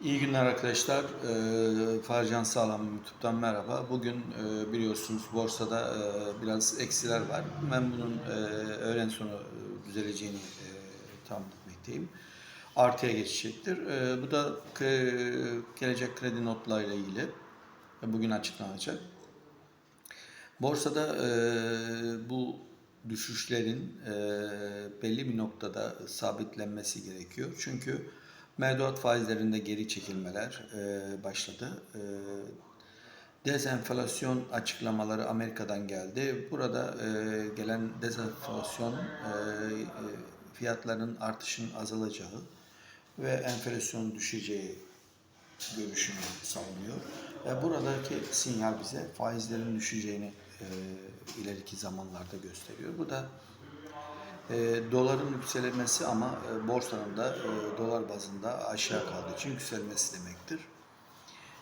İyi günler arkadaşlar. Ee, Farcan Sağlam YouTube'dan merhaba. Bugün e, biliyorsunuz borsada e, biraz eksiler var. Ben bunun e, öğlen sonu e, düzeleceğini e, tahmin etmekteyim. Artıya geçecektir. E, bu da kre- gelecek kredi notlarıyla ilgili. E, Bugün açıklanacak. Borsada e, bu düşüşlerin e, belli bir noktada sabitlenmesi gerekiyor. Çünkü mevduat faizlerinde geri çekilmeler e, başladı. E, dezenflasyon açıklamaları Amerika'dan geldi. Burada e, gelen dezenflasyon e, e, fiyatların artışın azalacağı ve enflasyonun düşeceği görüşünü savunuyor. E, buradaki sinyal bize faizlerin düşeceğini e, ileriki zamanlarda gösteriyor. Bu da e, doların yükselmesi ama e, borsanın da e, dolar bazında aşağı kaldığı için yükselmesi demektir.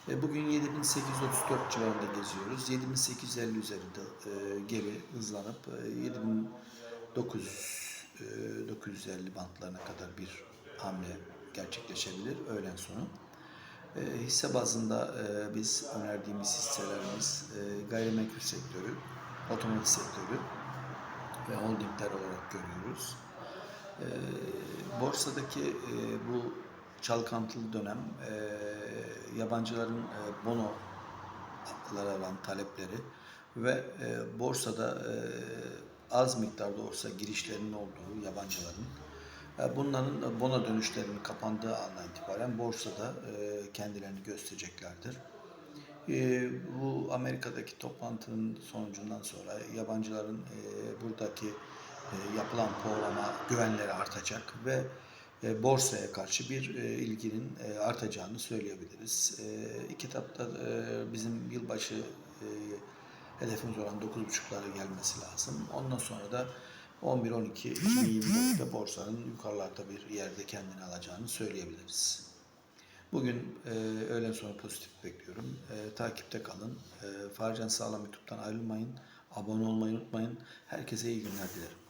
E, bugün 7834 civarında geziyoruz. 7850 üzerinde e, geri hızlanıp e, 7900 e, 950 bantlarına kadar bir hamle gerçekleşebilir öğlen sonu. E, hisse bazında e, biz önerdiğimiz hisselerimiz e, gayrimenkul sektörü, otomotiv sektörü ve holdingler olarak görüyoruz. E, borsadaki e, bu çalkantılı dönem e, yabancıların e, bonolara olan talepleri ve e, borsada e, az miktarda olsa girişlerinin olduğu yabancıların e, bunların bono dönüşlerinin kapandığı andan itibaren borsada e, kendilerini göstereceklerdir. E, bu Amerika'daki toplantının sonucundan sonra yabancıların e, buradaki e, yapılan programa güvenleri artacak ve e, borsaya karşı bir e, ilginin e, artacağını söyleyebiliriz. E, kitapta e, bizim yılbaşı e, hedefimiz olan 9.5'lara gelmesi lazım. Ondan sonra da 11-12 2024'te borsanın yukarılarda bir yerde kendini alacağını söyleyebiliriz. Bugün e, öğlen sonra pozitif bekliyorum. E, takipte kalın. E, Farcan Sağlam YouTube'dan ayrılmayın. Abone olmayı unutmayın. Herkese iyi günler dilerim.